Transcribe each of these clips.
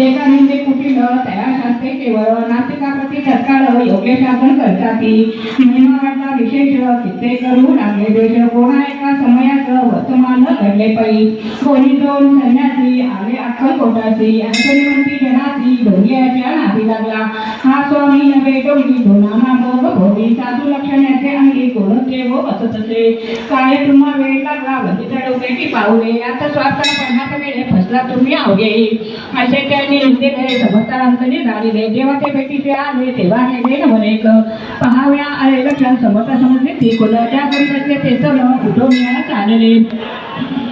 विवेकानंदे कुटील तया शास्त्रे केवळ नास्तिकाप्रती तत्काळ योग्य शासन करताती. महिमा वाटला विशेष चित्ते करू लागले देश कोणा एका समयात वर्तमान घडले पै कोणी दोन संन्यासी आले अक्कल कोटासी अंतरिमंती जनासी ढोंग्याच्या नाती लागला. हा स्वामी नवे डोंगी दोनाना भोग भोगी साधू लक्षण्याचे अंगी कोणते वो असत असे. काय तुम्हा वेळ लागला? वंदिता डोक्याची आता स्वार्थाला पडण्याचा वेळे फसला तुम्ही अवघे असे त्यांनी इंदिरे समतांतनी झालेले जेव्हा ते भेटीचे आले तेव्हा नेले म्हणे पहाव्या आले लक्षण समता समजले ती कुल त्या घरी बसले ते सर्व उठवण्याला चालले.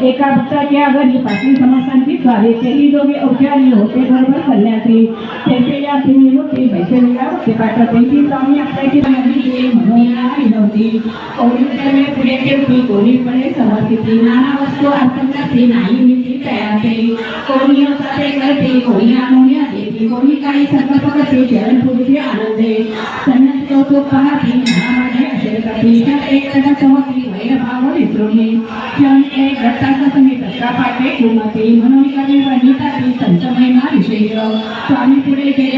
एका भक्ताच्या घरी पाटील समर्थांची स्वारी तेही दोघे औषधी होते बरोबर करण्याचे होते बैसलेल्या होते पाठ स्वामी आपल्याची नदी म्हणून नव्हती कोणी त्यावेळी पुढे ठेवली कोणी पणे समर्पिती नाना वस्तू नाही मिळती तयारते कोणी असाते करते कोणी देते कोणी काही संकल्प करते आनंदे कौतुक असेल करते एक कदा समजली वैरभाव क्षण एक पाठे म्हणून कवी वनिताची संत महिमा स्वामी पुढे गेले